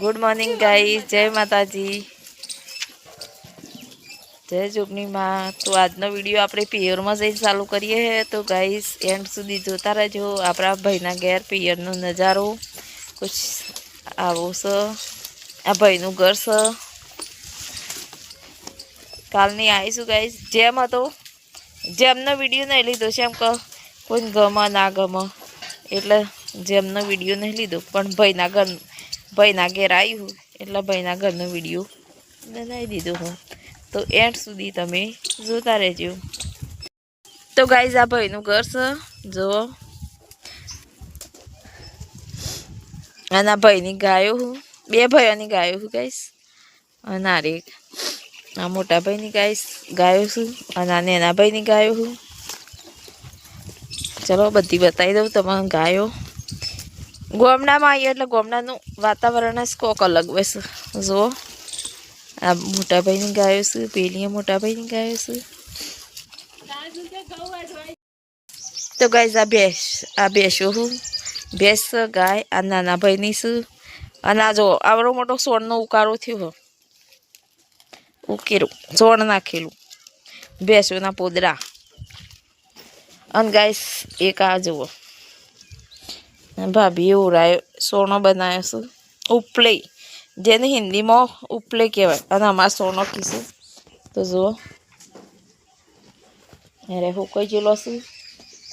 Good morning guys જય માતાજી જય જોગણીમાં તો આજનો વીડિયો આપણે પિયરમાં જઈને ચાલુ કરીએ તો ગાઈસ એન્ડ સુધી જોતા રહેજો. આપણા ભાઈના ઘેર પિયરનો નજારો. કુછ આવો છે આ ભાઈનું ઘર છે કાલની આવીશું ગાઈસ જેમ હતો, જેમનો વીડિયો નહીં લીધો છે એમ કે? કોઈને ગમે, ના ગમે. એટલે જેમનો વીડિયો નહીં લીધો, પણ ભાઈના ઘર, ભાઈના ઘેર આવ્યું એટલે ભાઈના ઘરનો વીડિયો બનાવી દીધો હું. તો એન્ડ સુધી તમે જોતા રહેજો. તો ગાઈઝ આ ભાઈનું ઘર છે જુઓ અને ભાઈની ગાયો હું, બે ભાઈઓની ગાયો હું ગાઈશ અને આ રે આ મોટા ભાઈની ગાઈશ ગાયો છું, અને આ નેના ભાઈની ગાયો હું. ચલો બધી બતાવી દઉં તમારે ગાયો. ગોમડામાં આવીએ એટલે ગોમડાનું વાતાવરણ જ કોક અલગ હોય છે. જુઓ. આ મોટાભાઈની ગાયો છે, પેલીએ મોટાભાઈની ગાયો છે. તો ગાય આ ભેંસ, આ ભેંસો હું. ભેંસ ગાય, આ નાના ભાઈની છે. અને આ જો, આવડો મોટો સોળનો ઉકાળો થયો ઉકેરું સોળ નાખેલું. ભેંસોના પોદરા. અને ગાય એક આ જુઓ. ભાભી એવું સોનો બનાવ્યો છું. ઉપલે જેને હિન્દીમાં ઉપલે કહેવાય. અને અમારે સોનો કીશું તો જુઓ. અરે હું કઈ જેલો છું?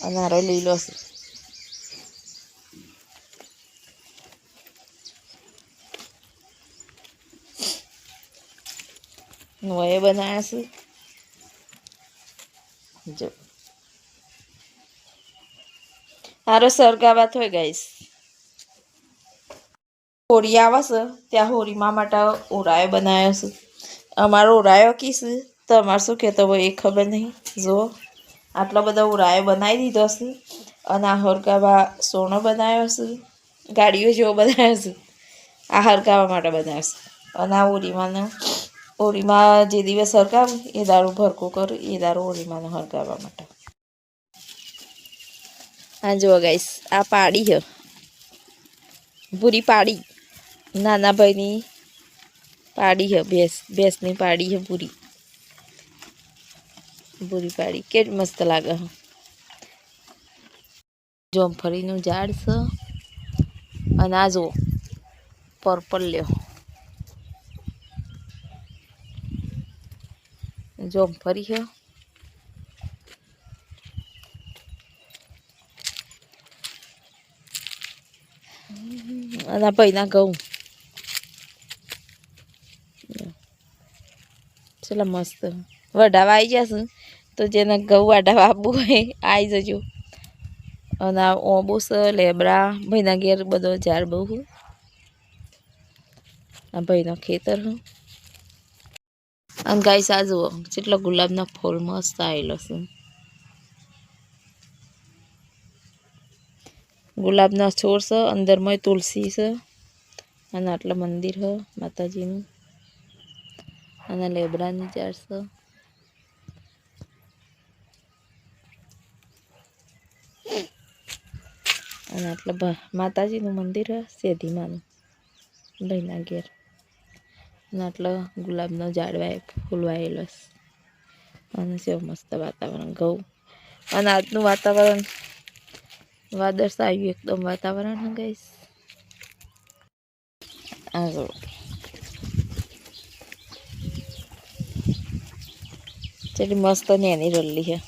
અને આરો લીલો નો નોએ બનાવ્યા છું. જો. હારો સરગાવા થોય ગાઈશ હોળી આવે છે ત્યાં હોળીમાં માટે ઓરાયો બનાવ્યો છે. અમારો ઓરાયો કીશ તો અમારે શું કહેતો હોય એ ખબર નહીં. જુઓ આટલો બધો ઉરાયો બનાવી દીધો છે અને આ હરગાવા સોનો બનાવ્યો છે, ગાડીઓ જેવો બનાવ્યો છે. આ હરગાવા માટે બનાવ્યો છે. અને આ હોળીમાંનો હોળીમાં જે દિવસ હરગાવ એ દારૂ ભરકો કરું, એ દારૂ હોળીમાંનો હરગાવા માટે. આ જુઓ ગાઈસ આ પાડી છે ભૂરી પાડી નાના ભાઈની પાડી છે ભેંસ ભેંસની પાડી છે પૂરી પૂરી પાડી કેટલી મસ્ત લાગે છે જોમફળીનું ઝાડ છે અને આ જુઓ પર્પલ લ્યો જોમફળી છે અને આ ભાઈના ઘઉં ચલો મસ્ત વઢાવા આવી જશે તો જેને ઘઉં વાઢાવા આપવું હોય આવી જજો અને આ ઓબુસ લેબડા ભાઈના ઘેર બધો ઝાડ બહુ હું આ ભાઈનો ખેતર હું અને ગાય જુઓ જેટલો ગુલાબના ફૂલ મસ્ત આવેલો છે ગુલાબના છોડ છે અંદરમાં તુલસી છે અને આટલે મંદિર છે, માતાજીનું. અને લેબડાની ઝાડ છે. અને આટલે માતાજીનું મંદિર છે સેધીમાનું ભાઈના ઘેર. અને આટલો ગુલાબનો ઝાડવાય ફૂલવાયેલો અને સેવ મસ્ત વાતાવરણ, ઘઉં. અને આજનું વાતાવરણ વાદળછાયું એકદમ વાતાવરણ ગઈશ ગાઈસ આ જો ચલી મસ્ત નેની રલ્લી છે.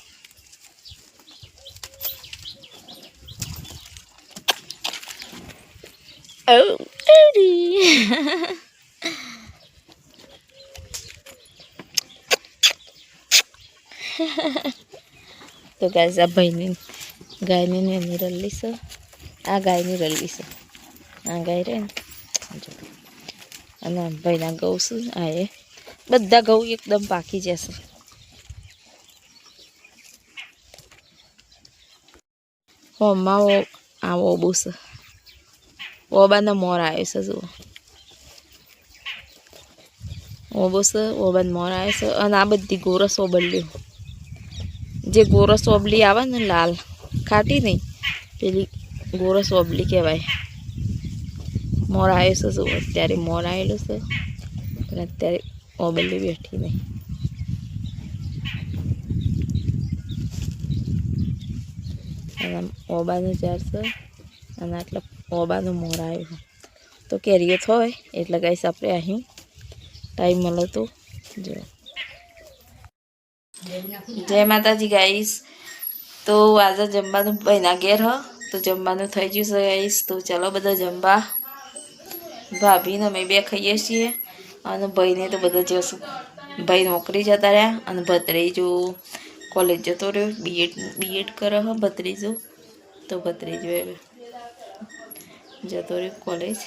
તો ગાઈસ આ ભાઈની ગાયની નેની રલ્લી છે આ ગાયની રલ્લી છે આ ગાય રહે ને અને ભાઈના ઘઉં છે આ એ બધા ઘઉં એકદમ પાકી જશે હોમમાં ઓ આ ઓબુ છે ઓબાના મોર આવ્યો છે જુઓ ઓબો છે ઓબાનો મોર આવ્યો છે અને આ બધી ગોરસ ઓબલ્યું જે ગોરસ ઓબલી આવે ને લાલ ખાટી નહીં. પેલી ગોરસ ઓબલી કહેવાય. મોર આવ્યો છે શું? અત્યારે મોર આવેલો છે. અને અત્યારે ઓબલી બેઠી નહીં. અને ઓબાનું ઝાડ છે. અને આટલા ઓબાનું મોર આવ્યું તો કેરીઓ થાય, એટલે ગાઈસ આપણે અહીં ટાઈમ મળે તો. જો જય માતાજી ગાઈસ. તો આજે જમવાનું ભાઈના ઘેર, હ. તો જમવાનું થઈ ગયું છે આવીશ તો ચાલો બધા જમવા. ભાભીને અમે બે ખાઈએ છીએ અને ભાઈને તો બધા જશું ભાઈ નોકરી જતા રહ્યા અને ભત્રીજો કોલેજ જતો રહ્યો. બીએડ બીએડ કરે, હ, ભત્રીજો. તો ભત્રીજો જતો રહ્યો કોલેજ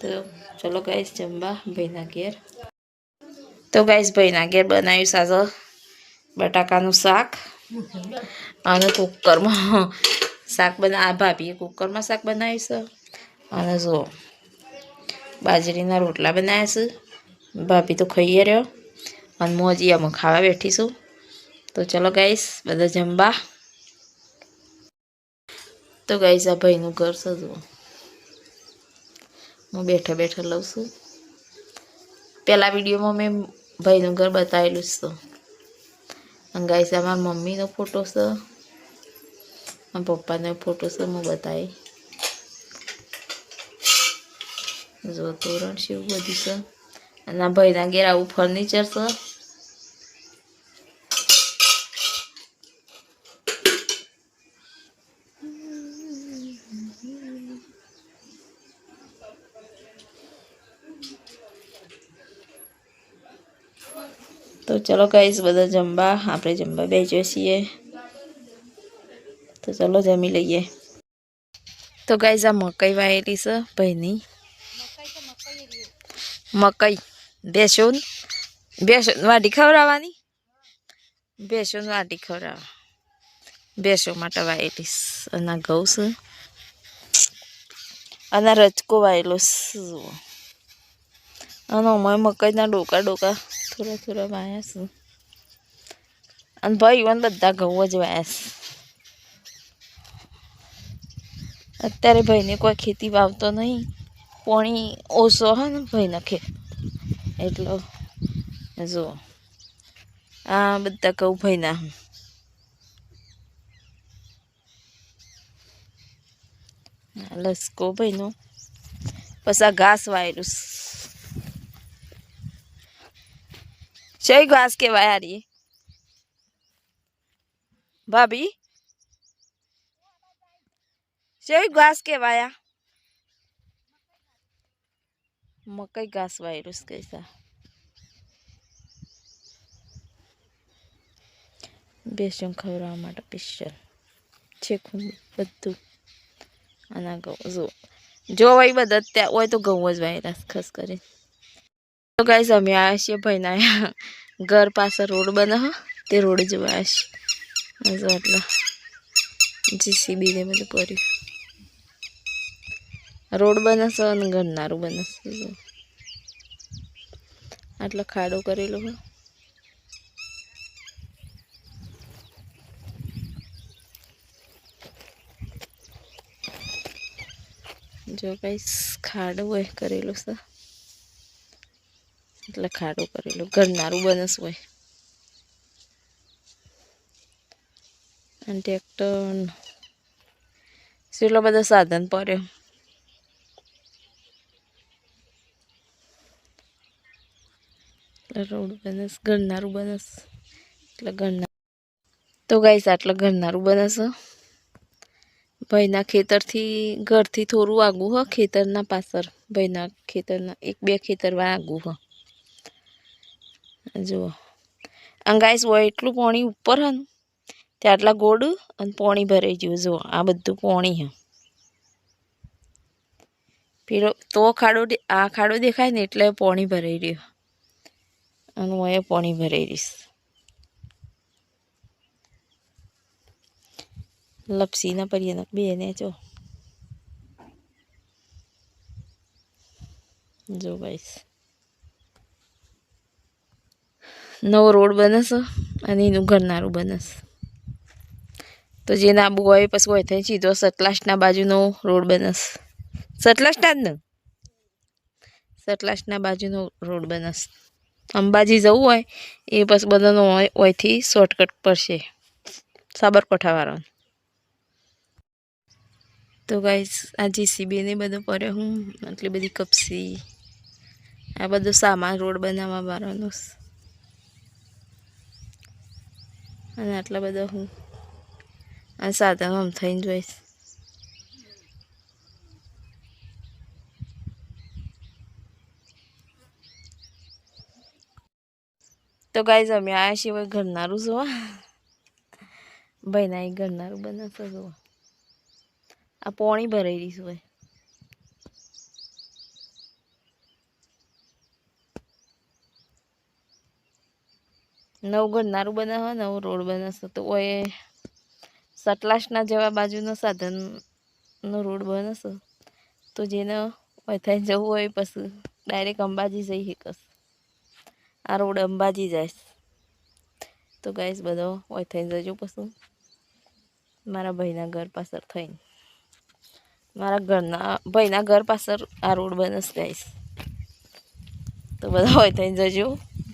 તો ચલો ગાઈશ જમવા ભાઈના ઘેર. તો ગાઈશ ભાઈના ઘેર બનાવ્યું સાજો બટાકાનું શાક. અને કુકરમાં શાક બના આ ભાભીએ કુકરમાં શાક બનાવ્યું છે. અને જો, બાજરીના રોટલા બનાવ્યા છે. ભાભી તો ખાઈએ રહ્યો. અને હું અમે ખાવા બેઠીશું તો ચલો ગાઈશ બધા જમવા. તો ગાઈશ આ ભાઈનું ઘર છે જુઓ. હું બેઠા બેઠા લઉં છું. પહેલાં વિડીયોમાં મેં ભાઈનું ઘર બતાવેલું જ તો. ગાઈસ, આ મારા મમ્મીનો ફોટો છે. મારા પપ્પાનો ફોટો છે, હું બતાવી. જો તોરણ એવું બધું છે. અને ભાઈના ઘેર આવું ફર્નિચર છે. તો ચલો ગાઈસ બધા જમવા. આપણે જમવા બેસીએ છીએ. તો ચલો જમી લઈએ. તો ગાઈસ આ મકાઈ વાયેલી છે ભાઈની. મકાઈ બેસોન. બેસોન વાટી ખવડાવવાની? બેસોન વાટી ખવડાવવા. બેસો માટે વાયેલી અને ઘઉં છે. અને રચકો વાયેલો છે. અને અમારે મકાઈના ડોકા ડોકા થોડા થોડા વાયા અને ભાઈ ઈવન બધા ઘઉં જ વાયા અત્યારે ભાઈને કોઈ ખેતી વાવતો નહીં. પાણી ઓછો હે ને ભાઈને ખેત. એટલો જુઓ આ બધા ઘઉં ભાઈના. લસકો ભાઈનો. પછી આ ઘાસ વાયેલું જય ઘાસ કેવાય હારી ભાભી જય ઘાસ કેવાયા મકઈ ઘાસ વાયરસ કૈસા બેસન ખવડાવવા માટે પિસ્ચર છેકું બધું અને આ ઘઉં જો જો હોય બધા ત્યાં હોય તો ઘઉં જ વાયરસ ખાસ કરી તો ગાઈસ અમે આવ્યા છીએ ભાઈના ઘર પાસે રોડ બનાવો તે રોડ જોવા આવ્યા છીએ. જો આટલા જીસીબી ને બધું પડ્યું રોડ બનાવશે અને ઘરનારું બને આટલો ખાડો કરેલો હોય જો કઈ ખાડો હોય કરેલું છે. એટલે ખાડું કરેલું ઘરનારું બનસ હોય. અને એટલો બધો સાધન પડ્યો? રોડ બનસ ઘરનારું બનસ. એટલે તો ગાઈસ, આટલે ઘરનારું બનસ ભાઈના ખેતરથી, ઘરથી થોડું આગું હ. ખેતરના પાછળ. ભાઈના ખેતરના, એક બે ખેતરમાં આગું હ. જુઓ. અંગાઈસ હોય એટલું પાણી ઉપર હન તે આટલા ગોળ અને પાણી ભરાઈ ગયું. જુઓ, આ બધું પાણી હ. પેલો, તો ખાડો આ ખાડો દેખાય ને એટલે પાણી ભરાઈ રહ્યું. અને હું એ પાણી ભરાઈ રહીશ. લપસીના પરીએ બે ને જો. જો ગાઈસ નવો રોડ બનશે અને એનું ઘરનારું બનશે તો જે નાબુ હોય પછી હોય થઈ સીધો સતલાસના બાજુનો રોડ બનશે સતલાસના જ ને? સતલાસના બાજુનો રોડ બનશે અંબાજી જવું હોય એ પછી બધાનો હોય ઓયથી શોર્ટકટ પડશે. સાબરકાંઠાવાળાનો તો ગાઈસ આ જીસીબીને બધું પડે હું, આટલી બધી કપસી, આ બધો સામાન રોડ બનાવવા વાળાનો છે. અને આટલા બધા હું આ સાધનો આમ થઈને જોઈશ. તો ગાઈઝ અમે આ સિવાય ઘરનારું જોવા. ભાઈના એ ઘરનારું બનાવશે જોવા. આ પોણી ભરાઈ રહી હોય નવું ઘરનારું બનાવવા, નવું રોડ બનાવશે. તો ઓય સટલાસના જેવા બાજુનો સાધનનો રોડ બનશે તો જેને વૈથાઈ જવું હોય પછી ડાયરેક્ટ અંબાજી જઈ શકશ. આ રોડ અંબાજી જાય તો ગાઈશ બધો વૈથાઈ જજો પછી. મારા ભાઈના ઘર પાછળ થઈને. મારા ઘરના, ભાઈના ઘર પાછળ આ રોડ બનશ ગાઈશ તો બધા વૈથાઈ જજો.